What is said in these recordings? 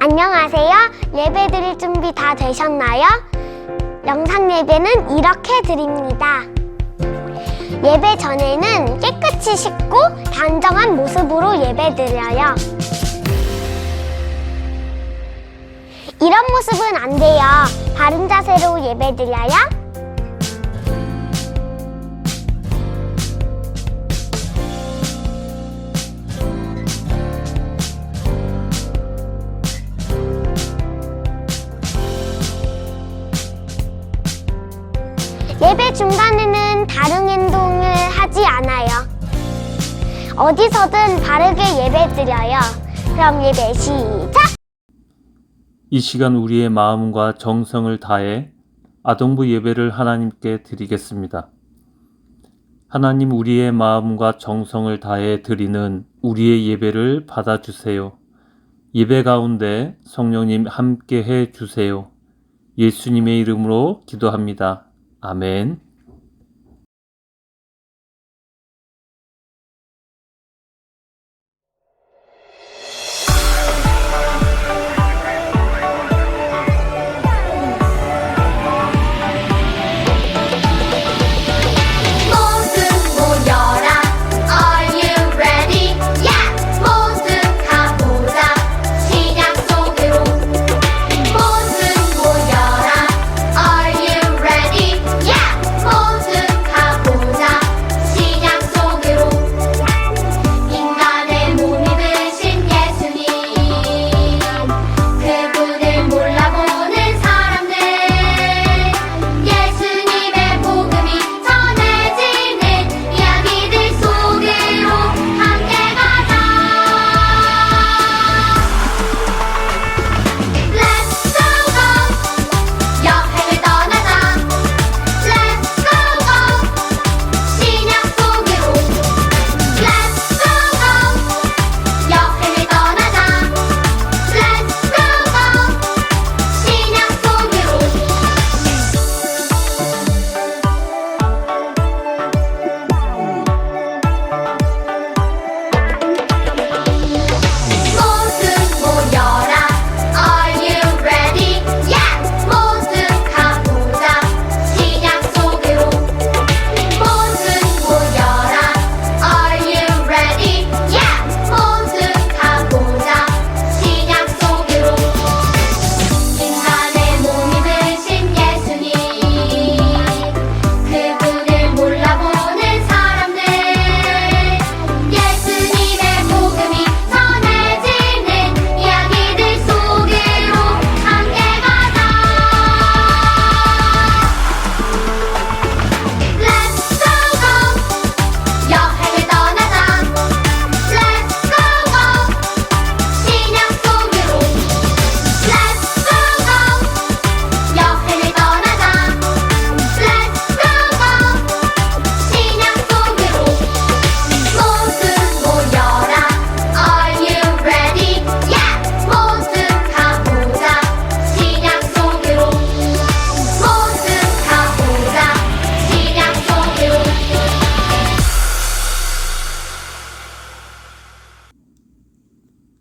안녕하세요. 예배 드릴 준비 다 되셨나요? 영상 예배는 이렇게 드립니다. 예배 전에는 깨끗이 씻고 단정한 모습으로 예배 드려요. 이런 모습은 안 돼요. 바른 자세로 예배 드려요. 예배 중간에는 다른 행동을 하지 않아요. 어디서든 바르게 예배 드려요. 그럼 예배 시작! 이 시간 우리의 마음과 정성을 다해 아동부 예배를 하나님께 드리겠습니다. 하나님 우리의 마음과 정성을 다해 드리는 우리의 예배를 받아주세요. 예배 가운데 성령님 함께 해 주세요. 예수님의 이름으로 기도합니다. 아멘.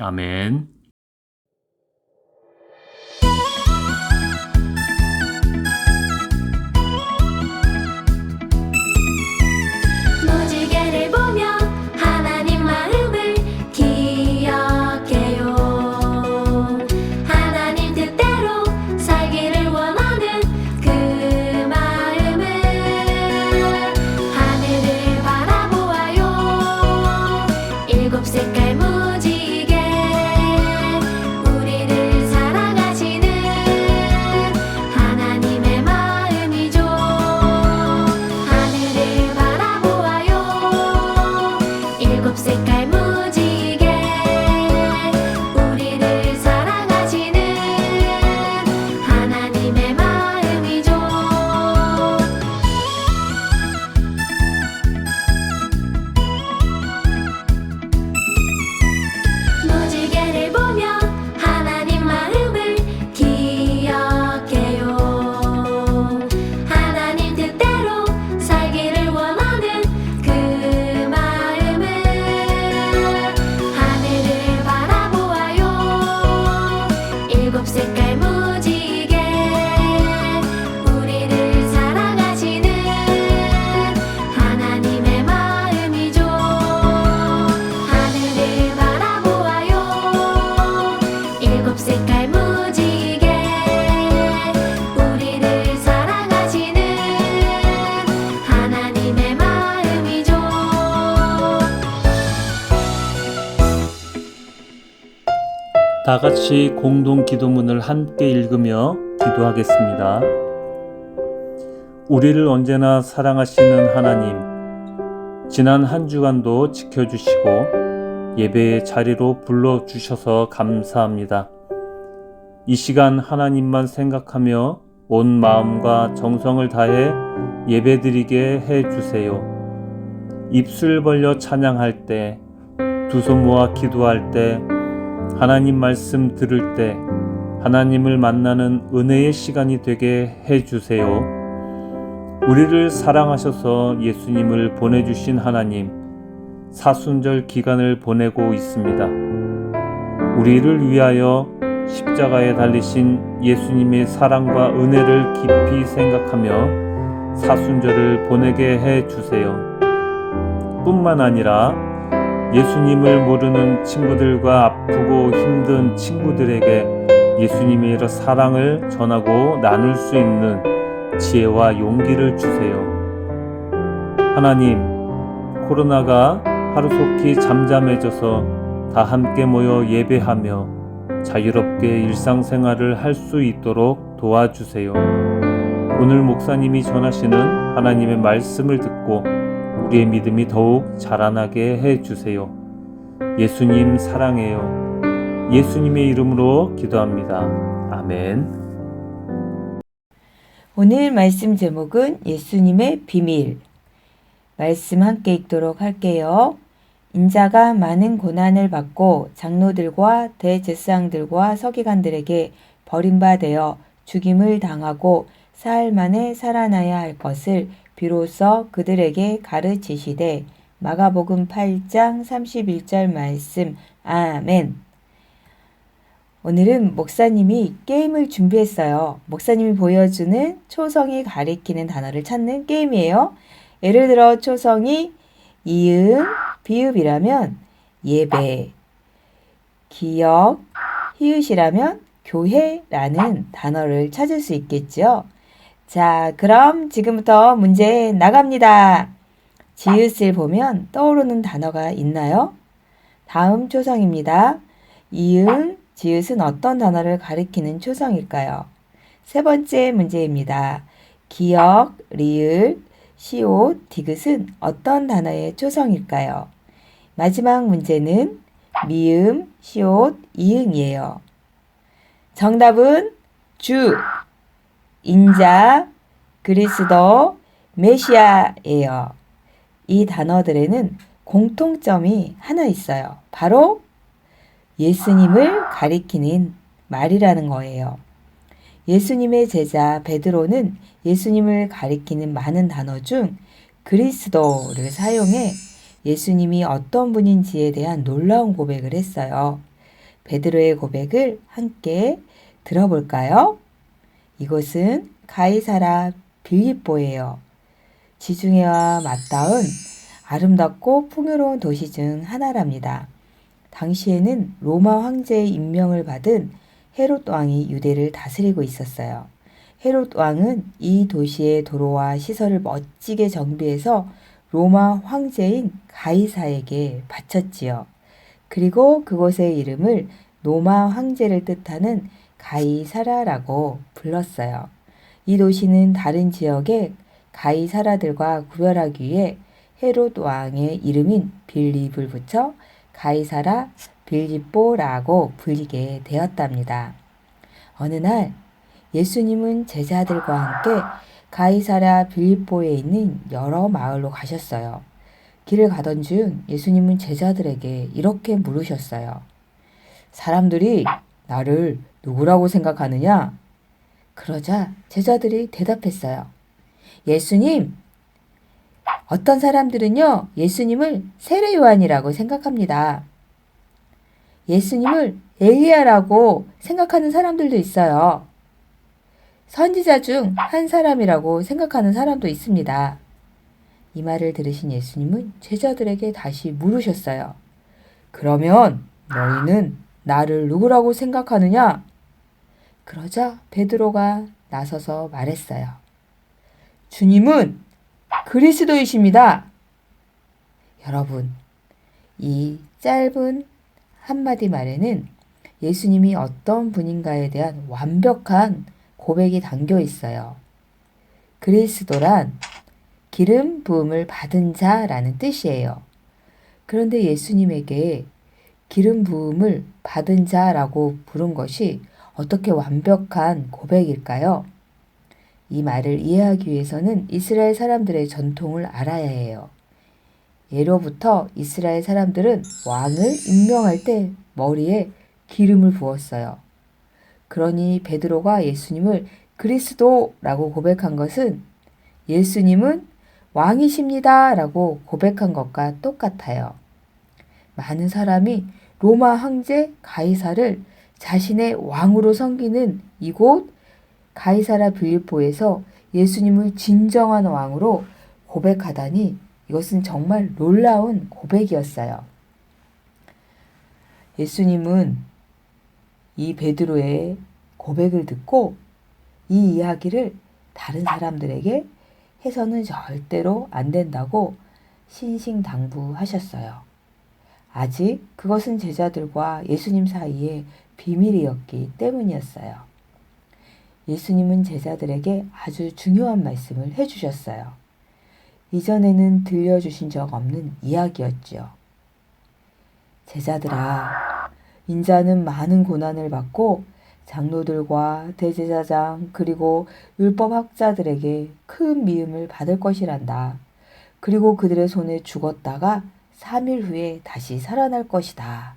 아멘. 다 같이 공동 기도문을 함께 읽으며 기도하겠습니다. 우리를 언제나 사랑하시는 하나님, 지난 한 주간도 지켜주시고 예배의 자리로 불러주셔서 감사합니다. 이 시간 하나님만 생각하며 온 마음과 정성을 다해 예배드리게 해 주세요. 입술 벌려 찬양할 때, 두 손 모아 기도할 때, 하나님 말씀 들을 때, 하나님을 만나는 은혜의 시간이 되게 해 주세요. 우리를 사랑하셔서 예수님을 보내주신 하나님, 사순절 기간을 보내고 있습니다. 우리를 위하여 십자가에 달리신 예수님의 사랑과 은혜를 깊이 생각하며 사순절을 보내게 해 주세요. 뿐만 아니라 예수님을 모르는 친구들과 아프고 힘든 친구들에게 예수님의 사랑을 전하고 나눌 수 있는 지혜와 용기를 주세요. 하나님, 코로나가 하루속히 잠잠해져서 다 함께 모여 예배하며 자유롭게 일상생활을 할 수 있도록 도와주세요. 오늘 목사님이 전하시는 하나님의 말씀을 듣고 우리의 믿음이 더욱 자라나게 해 주세요. 예수님 사랑해요. 예수님의 이름으로 기도합니다. 아멘. 오늘 말씀 제목은 예수님의 비밀. 말씀 함께 읽도록 할게요. 인자가 많은 고난을 받고 장로들과 대제사장들과 서기관들에게 버림받아 죽임을 당하고 사흘 만에 살아나야 할 것을 비로소 그들에게 가르치시되 마가복음 8장 31절 말씀 아멘. 오늘은 목사님이 게임을 준비했어요. 목사님이 보여주는 초성이 가리키는 단어를 찾는 게임이에요. 예를 들어 초성이 이응, 비읍이라면 예배, 기억, 히읗이라면 교회라는 단어를 찾을 수 있겠죠. 자, 그럼 지금부터 문제 나갑니다. 지읒을 보면 떠오르는 단어가 있나요? 다음 초성입니다. 이응, 지읒은 어떤 단어를 가리키는 초성일까요? 세 번째 문제입니다. 기억, 리을, 시옷, 디귿은 어떤 단어의 초성일까요? 마지막 문제는 미음, 시옷, 이응이에요. 정답은 주, 인자, 그리스도, 메시아예요. 이 단어들에는 공통점이 하나 있어요. 바로 예수님을 가리키는 말이라는 거예요. 예수님의 제자 베드로는 예수님을 가리키는 많은 단어 중 그리스도를 사용해 예수님이 어떤 분인지에 대한 놀라운 고백을 했어요. 베드로의 고백을 함께 들어볼까요? 이곳은 가이사라 빌립보예요. 지중해와 맞닿은 아름답고 풍요로운 도시 중 하나랍니다. 당시에는 로마 황제의 임명을 받은 헤롯 왕이 유대를 다스리고 있었어요. 헤롯 왕은 이 도시의 도로와 시설을 멋지게 정비해서 로마 황제인 가이사에게 바쳤지요. 그리고 그곳의 이름을 로마 황제를 뜻하는 가이사라라고 불렀어요. 이 도시는 다른 지역의 가이사라들과 구별하기 위해 헤롯 왕의 이름인 빌립을 붙여 가이사라 빌립보라고 불리게 되었답니다. 어느 날 예수님은 제자들과 함께 가이사라 빌립보에 있는 여러 마을로 가셨어요. 길을 가던 중 예수님은 제자들에게 이렇게 물으셨어요. 사람들이 나를 누구라고 생각하느냐? 그러자 제자들이 대답했어요. 예수님, 어떤 사람들은요, 예수님을 세례 요한이라고 생각합니다. 예수님을 엘리야라고 생각하는 사람들도 있어요. 선지자 중 한 사람이라고 생각하는 사람도 있습니다. 이 말을 들으신 예수님은 제자들에게 다시 물으셨어요. 그러면 너희는 나를 누구라고 생각하느냐? 그러자 베드로가 나서서 말했어요. 주님은 그리스도이십니다. 여러분, 이 짧은 한마디 말에는 예수님이 어떤 분인가에 대한 완벽한 고백이 담겨 있어요. 그리스도란 기름 부음을 받은 자라는 뜻이에요. 그런데 예수님에게 기름 부음을 받은 자라고 부른 것이 어떻게 완벽한 고백일까요? 이 말을 이해하기 위해서는 이스라엘 사람들의 전통을 알아야 해요. 예로부터 이스라엘 사람들은 왕을 임명할 때 머리에 기름을 부었어요. 그러니 베드로가 예수님을 그리스도라고 고백한 것은 예수님은 왕이십니다 라고 고백한 것과 똑같아요. 많은 사람이 로마 황제 가이사를 자신의 왕으로 섬기는 이곳 가이사라 빌립보에서 예수님을 진정한 왕으로 고백하다니 이것은 정말 놀라운 고백이었어요. 예수님은 이 베드로의 고백을 듣고 이 이야기를 다른 사람들에게 해서는 절대로 안 된다고 신신당부하셨어요. 아직 그것은 제자들과 예수님 사이에 비밀이었기 때문이었어요. 예수님은 제자들에게 아주 중요한 말씀을 해주셨어요. 이전에는 들려주신 적 없는 이야기였지요. 제자들아, 인자는 많은 고난을 받고 장로들과 대제사장 그리고 율법학자들에게 큰 미움을 받을 것이란다. 그리고 그들의 손에 죽었다가 3일 후에 다시 살아날 것이다.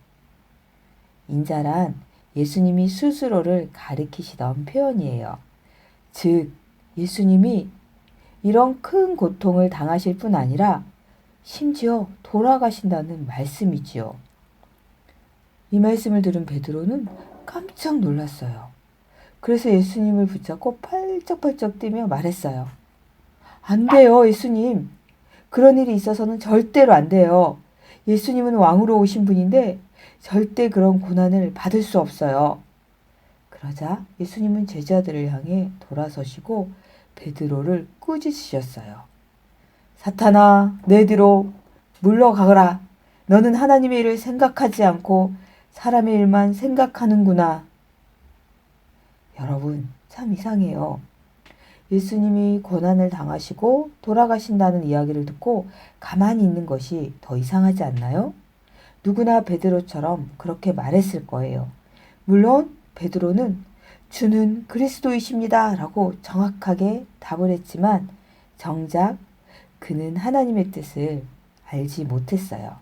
인자란 예수님이 스스로를 가리키시던 표현이에요. 즉, 예수님이 이런 큰 고통을 당하실 뿐 아니라 심지어 돌아가신다는 말씀이지요. 이 말씀을 들은 베드로는 깜짝 놀랐어요. 그래서 예수님을 붙잡고 팔쩍팔쩍 뛰며 말했어요. 안 돼요, 예수님. 그런 일이 있어서는 절대로 안 돼요. 예수님은 왕으로 오신 분인데 절대 그런 고난을 받을 수 없어요. 그러자 예수님은 제자들을 향해 돌아서시고 베드로를 꾸짖으셨어요. 사탄아, 내 뒤로 물러가거라. 너는 하나님의 일을 생각하지 않고 사람의 일만 생각하는구나. 여러분, 참 이상해요. 예수님이 고난을 당하시고 돌아가신다는 이야기를 듣고 가만히 있는 것이 더 이상하지 않나요? 누구나 베드로처럼 그렇게 말했을 거예요. 물론 베드로는 주는 그리스도이십니다. 라고 정확하게 답을 했지만 정작 그는 하나님의 뜻을 알지 못했어요.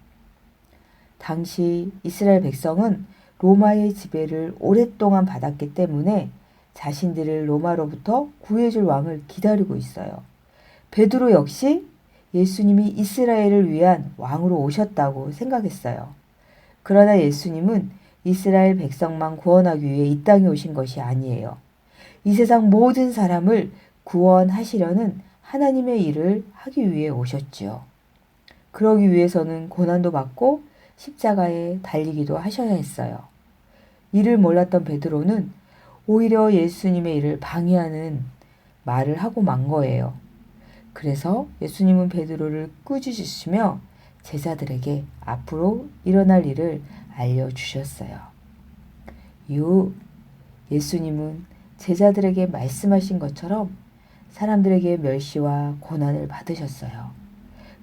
당시 이스라엘 백성은 로마의 지배를 오랫동안 받았기 때문에 자신들을 로마로부터 구해줄 왕을 기다리고 있어요. 베드로 역시 예수님이 이스라엘을 위한 왕으로 오셨다고 생각했어요. 그러나 예수님은 이스라엘 백성만 구원하기 위해 이 땅에 오신 것이 아니에요. 이 세상 모든 사람을 구원하시려는 하나님의 일을 하기 위해 오셨지요. 그러기 위해서는 고난도 받고 십자가에 달리기도 하셔야 했어요. 이를 몰랐던 베드로는 오히려 예수님의 일을 방해하는 말을 하고 만 거예요. 그래서 예수님은 베드로를 꾸짖으시며 제자들에게 앞으로 일어날 일을 알려주셨어요. 이후 예수님은 제자들에게 말씀하신 것처럼 사람들에게 멸시와 고난을 받으셨어요.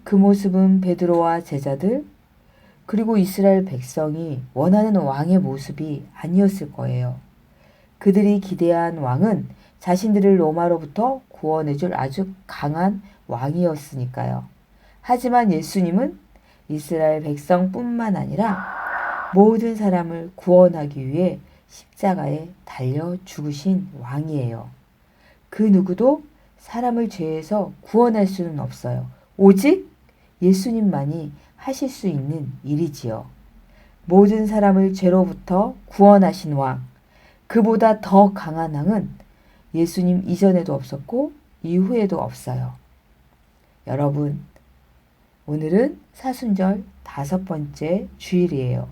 그 모습은 베드로와 제자들 그리고 이스라엘 백성이 원하는 왕의 모습이 아니었을 거예요. 그들이 기대한 왕은 자신들을 로마로부터 구원해줄 아주 강한 왕이었으니까요. 하지만 예수님은 이스라엘 백성뿐만 아니라 모든 사람을 구원하기 위해 십자가에 달려 죽으신 왕이에요. 그 누구도 사람을 죄에서 구원할 수는 없어요. 오직 예수님만이 하실 수 있는 일이지요. 모든 사람을 죄로부터 구원하신 왕, 그보다 더 강한 왕은 예수님 이전에도 없었고 이후에도 없어요. 여러분, 오늘은 사순절 다섯 번째 주일이에요.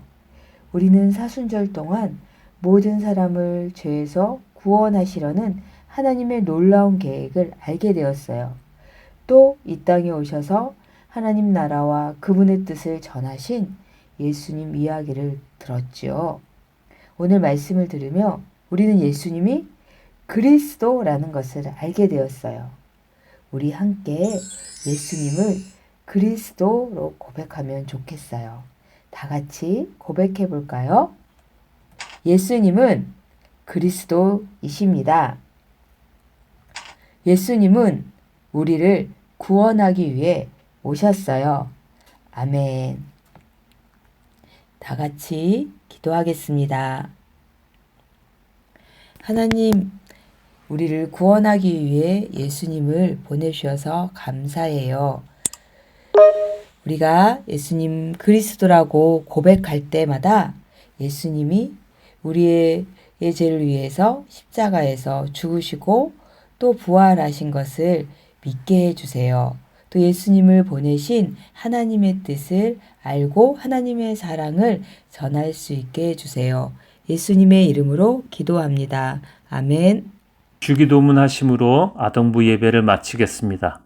우리는 사순절 동안 모든 사람을 죄에서 구원하시려는 하나님의 놀라운 계획을 알게 되었어요. 또 이 땅에 오셔서 하나님 나라와 그분의 뜻을 전하신 예수님 이야기를 들었지요. 오늘 말씀을 들으며 우리는 예수님이 그리스도라는 것을 알게 되었어요. 우리 함께 예수님을 그리스도로 고백하면 좋겠어요. 다 같이 고백해 볼까요? 예수님은 그리스도이십니다. 예수님은 우리를 구원하기 위해 오셨어요. 아멘. 다 같이 기도하겠습니다. 하나님, 우리를 구원하기 위해 예수님을 보내주셔서 감사해요. 우리가 예수님 그리스도라고 고백할 때마다 예수님이 우리의 죄를 위해서 십자가에서 죽으시고 또 부활하신 것을 믿게 해주세요. 또 예수님을 보내신 하나님의 뜻을 알고 하나님의 사랑을 전할 수 있게 해주세요. 예수님의 이름으로 기도합니다. 아멘. 주기도문 하심으로 아동부 예배를 마치겠습니다.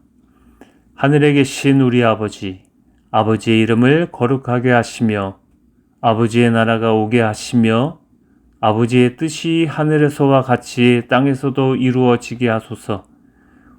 하늘에 계신 우리 아버지, 아버지의 이름을 거룩하게 하시며 아버지의 나라가 오게 하시며 아버지의 뜻이 하늘에서와 같이 땅에서도 이루어지게 하소서.